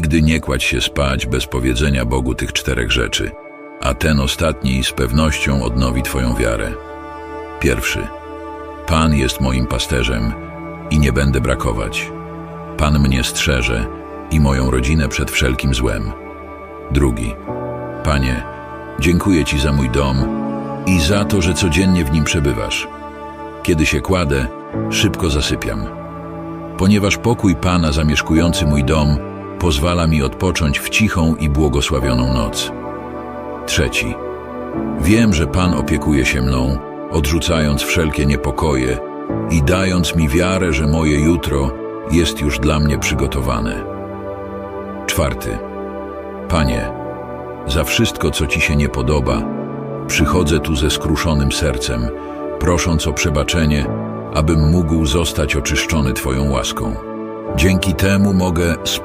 Nigdy nie kładź się spać bez powiedzenia Bogu tych czterech rzeczy, a ten ostatni z pewnością odnowi Twoją wiarę. Pierwszy. Pan jest moim pasterzem i nie będę brakować. Pan mnie strzeże i moją rodzinę przed wszelkim złem. Drugi. Panie, dziękuję Ci za mój dom i za to, że codziennie w nim przebywasz. Kiedy się kładę, szybko zasypiam. Ponieważ pokój Pana zamieszkujący mój dom pozwala mi odpocząć w cichą i błogosławioną noc. Trzeci. Wiem, że Pan opiekuje się mną, odrzucając wszelkie niepokoje i dając mi wiarę, że moje jutro jest już dla mnie przygotowane. Czwarty. Panie, za wszystko, co Ci się nie podoba, przychodzę tu ze skruszonym sercem, prosząc o przebaczenie, abym mógł zostać oczyszczony Twoją łaską. Dzięki temu mogę spać.